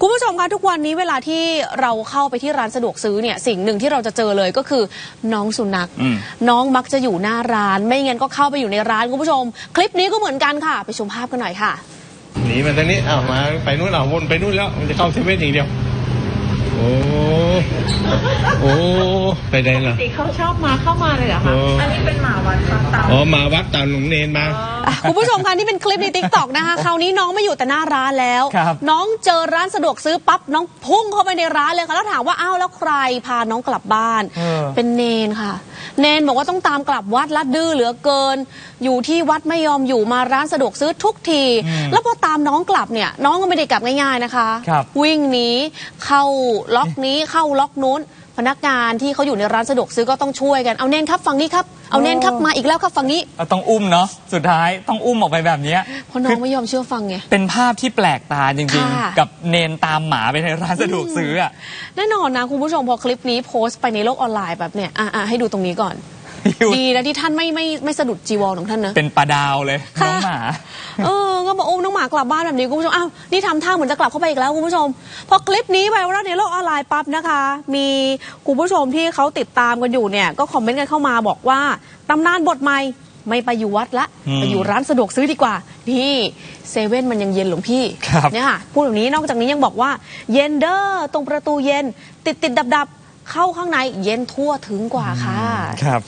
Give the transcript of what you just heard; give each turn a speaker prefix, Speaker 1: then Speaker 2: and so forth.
Speaker 1: คุณผู้ชมคะทุกวันนี้เวลาที่เราเข้าไปที่ร้านสะดวกซื้อเนี่ยสิ่งหนึ่งที่เราจะเจอเลยก็คือน้องสุนัข
Speaker 2: อืม
Speaker 1: น้องมักจะอยู่หน้าร้าน ไม่งั้นก็เข้าไปอยู่ในร้านคุณผู้ชม คลิปนี้ก็เหมือนกันค่ะ ไปชมภาพกันหน่อยค่ะ
Speaker 3: หนีมาทางนี้อ้าวมาไปนู่นอ้าววนไปนู่นแล้วมันจะเข้าเซเว่นอย่างเดียวโอ้ โอ้ ไปไหนล่ะ
Speaker 4: ปกติเขาชอบมาเข้ามาเลยเหรอคะ
Speaker 3: โอ้
Speaker 4: อันนี้เป็นหมาวัดค่ะตาม
Speaker 3: อ๋อ มาวัดตามหลวงเนนมา
Speaker 1: อะคุณผู้ชมคะนี่เป็นคลิปในทิกตอกนะคะคราวนี้น้องไม่อยู่แต่หน้าร้านแล้ว
Speaker 2: ครับ
Speaker 1: น้องเจอร้านสะดวกซื้อปั๊บน้องพุ่งเข้าไปในร้านเลยค่ะแล้วถามว่าอ้าวแล้วใครพาน้องกลับบ้าน
Speaker 2: เออ
Speaker 1: เป็นเนนค่ะ เนนบอกว่าต้องตามกลับวัดลัดดื้อเหลือเกิน อยู่ที่วัดไม่ยอมอยู่มาร้านสะดวกซื้อทุกที
Speaker 2: อืม
Speaker 1: แล้วพอตามน้องกลับเนี่ย น้องก็ไม่ได้กลับง่ายๆนะคะ
Speaker 2: ครับ
Speaker 1: วิ่งหนีเข้าล็อกนี้เข้าล็อกนู้น พนักงานที่เขาอยู่ในร้านสะดวกซื้อก็ต้องช่วยกันเอาเนนครับฝั่งนี้ครับเอาเนนครับมาอีกแล้วครับฝั่งนี้
Speaker 2: เอาต้องอุ้มเนาะสุดท้ายต้องอุ้มออกไปแบบเนี้ย
Speaker 1: เพราะน้องไม่ยอมเชื่อฟังไง
Speaker 2: เป็นภาพที่แปลกตาจริง
Speaker 1: ค่ะ
Speaker 2: ๆ กับเนนตามหมาไปในร้านสะดวกซื้ออะ
Speaker 1: แน่นอนนะคุณผู้ชมพอคลิปนี้โพสต์ไปในโลกออนไลน์แบบเนี้ยอะๆให้ดูตรงนี้ก่อนดีนะที่ท่านไม่ไม่ไม่สะดุดจีวรของท่านนะ
Speaker 2: เป็นปลาดาวเลยน้องหมา
Speaker 1: เอากลับบ้านแบบนี้คุณผู้ชม อ้าว นี่ทำท่าเหมือนจะกลับเข้าไปอีกแล้วคุณผู้ชม พอคลิปนี้ไวรัลในโลกออนไลน์ปั๊บนะคะ มีคุณผู้ชมที่เขาติดตามกันอยู่เนี่ย ก็คอมเมนต์กันเข้ามาบอกว่าตำนานบทใหม่ไม่ไปอยู่วัดละ
Speaker 2: อืม
Speaker 1: ไปอยู่ร้านสะดวกซื้อดีกว่า นี่เซเว่นมันยังเย็นหลวงพี่
Speaker 2: ครับ
Speaker 1: เนี่ยค่ะพูดแบบนี้นอกจากนี้ยังบอกว่า เย็นเด้อตรงประตูเย็น ติดติดดับดับๆเข้าข้างในเย็นทั่วถึงกว่าค่ะ
Speaker 2: ครับ